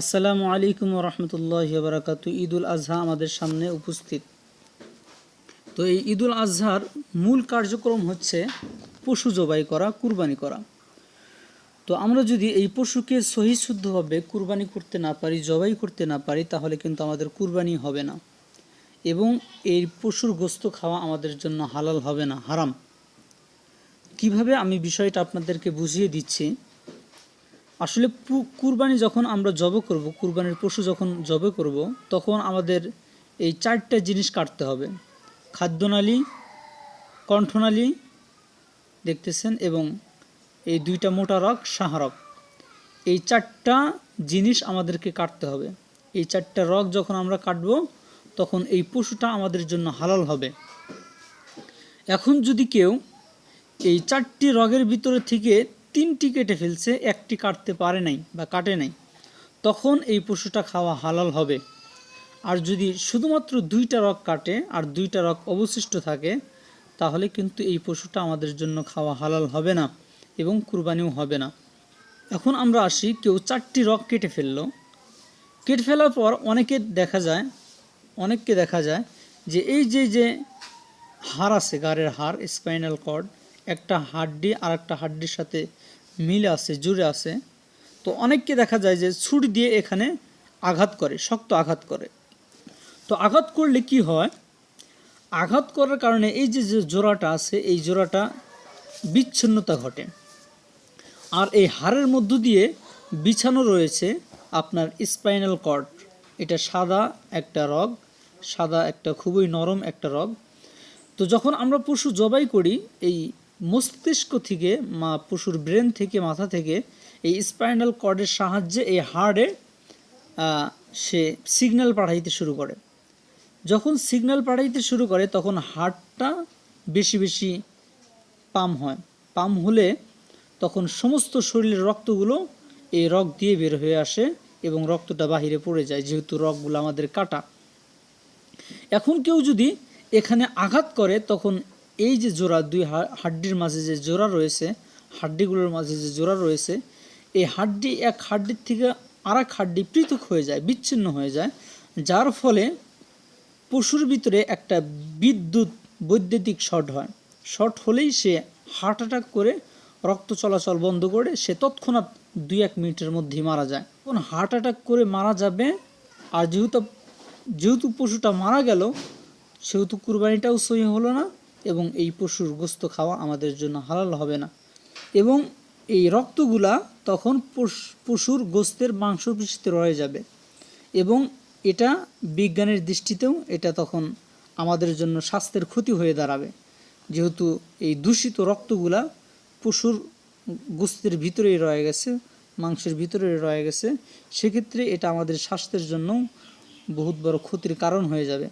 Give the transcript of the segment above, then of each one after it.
আসসালামু আলাইকুম রহমতুল্লাহ বারাকাতু। ঈদুল আজহা আমাদের সামনে উপস্থিত। তো এই ঈদুল আজহার মূল কার্যক্রম হচ্ছে পশু জবাই করা, কুরবানি করা। তো আমরা যদি এই পশুকে সহি শুদ্ধভাবে কুরবানি করতে না পারি, জবাই করতে না পারি, তাহলে কিন্তু আমাদের কুরবানি হবে না। এবং এই পশুর গোস্ত খাওয়া আমাদের জন্য হালাল হবে না, হারাম। কীভাবে আমি বিষয়টা আপনাদেরকে বুঝিয়ে দিচ্ছি আসলে কুরবানি যখন আমরা জব করব, কুরবানির পশু যখন জবে করব, তখন আমাদের এই চারটা জিনিস কাটতে হবে। খাদ্যনালী, কণ্ঠনালী, দেখতেছেন, এবং এই দুইটা মোটা রক সাহারক এই চারটা জিনিস আমাদেরকে কাটতে হবে। এই চারটা রক যখন আমরা কাটব, তখন এই পশুটা আমাদের জন্য হালাল হবে। এখন যদি কেউ এই চারটি রগের ভিতরে থেকে তিনটি কেটে ফেলছে, একটি কাটতে পারে নাই বা কাটে নাই। তখন এই পশুটা খাওয়া হালাল হবে। আর যদি শুধুমাত্র দুইটা রগ কাটে আর দুইটা রগ অবশিষ্ট থাকে, তাহলে কিন্তু এই পশুটা আমাদের জন্য খাওয়া হালাল হবে না এবং কুরবানিও হবে না। এখন আমরা আসি, কেউ চারটি রগ কেটে ফেলল। কেটে ফেলার পর অনেকে দেখা যায়, অনেককে দেখা যায় যে এই যে যে হাড় আছে, গাড়ের হাড় স্পাইনাল কর্ড একটা হাড্ডি আর একটা হাড্ডির সাথে মিলে আছে, জুড়ে আছে। তো অনেককে দেখা যায় যে ছুরি দিয়ে এখানে আঘাত করে, শক্ত আঘাত করে। তো আঘাত করলে কি হয়? আঘাত করার কারণে এই যে যে জোড়াটা আছে, এই জোড়াটা বিচ্ছিন্নতা ঘটে। আর এই হাড়ের মধ্য দিয়ে বিছানো রয়েছে আপনার স্পাইনাল কর্ড। এটা সাদা একটা রগ, সাদা একটা খুবই নরম একটা রগ। তো যখন আমরা পশু জবাই করি, এই মস্তিষ্ক থেকে মা পশুর ব্রেন থেকে মাথা থেকে এই স্পাইনাল কর্ডের সাহায্যে এই হাড়ে সে সিগন্যাল পাঠাইতে শুরু করে। যখন সিগন্যাল পাঠাইতে শুরু করে, তখন হার্টটা বেশি বেশি পাম হয়। পাম হলে তখন সমস্ত শরীরের রক্তগুলো এই রগ দিয়ে বের হয়ে আসে এবং রক্তটা বাহিরে পড়ে যায়, যেহেতু রগগুলো আমাদের কাটা। এখন কেউ যদি এখানে আঘাত করে, তখন এই যে জোড়া দুই হাড্ডির মাঝে যে জোড়া রয়েছে, হাড্ডিগুলোর মাঝে যে জোড়া রয়েছে, এই হাড্ডি এক হাড্ডির থেকে আর এক হাড্ডি পৃথক হয়ে যায়, বিচ্ছিন্ন হয়ে যায়, যার ফলে পশুর ভিতরে একটা বিদ্যুৎ বৈদ্যুতিক শর্ট হয়। শর্ট হলেই সে হার্ট অ্যাটাক করে, রক্ত চলাচল বন্ধ করে, সে তৎক্ষণাৎ দুই এক মিনিটের মধ্যেই মারা যায়। তখন হার্ট অ্যাটাক করে মারা যাবে, আর যেহেতু যেহেতু পশুটা মারা গেল, সেহেতু কুরবানিটাও সহি হলো না এবং এই পশুর গোস্ত খাওয়া আমাদের জন্য হালাল হবে না। এবং এই রক্তগুলা তখন পশ- পশুর গোস্তের মাংস মাংসপেশিতে রয়ে যাবে। এবং এটা বিজ্ঞানের দৃষ্টিতেও এটা তখন আমাদের জন্য স্বাস্থ্যের ক্ষতি হয়ে দাঁড়াবে। যেহেতু এই দূষিত রক্তগুলা পশুর গোস্তের ভিতরেই রয়ে গেছে, মাংসের ভিতরে রয়ে গেছে, সেক্ষেত্রে এটা আমাদের স্বাস্থ্যের জন্য বহুত বড় ক্ষতির কারণ হয়ে যাবে।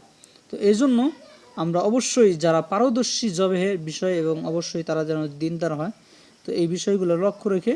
তো এই জন্য আমরা অবশ্যই যারা পারদর্শী জবেহের বিষয় এবং অবশ্যই তারা যেন দিনদার হয়, তো এই বিষয়গুলো লক্ষ্য রেখে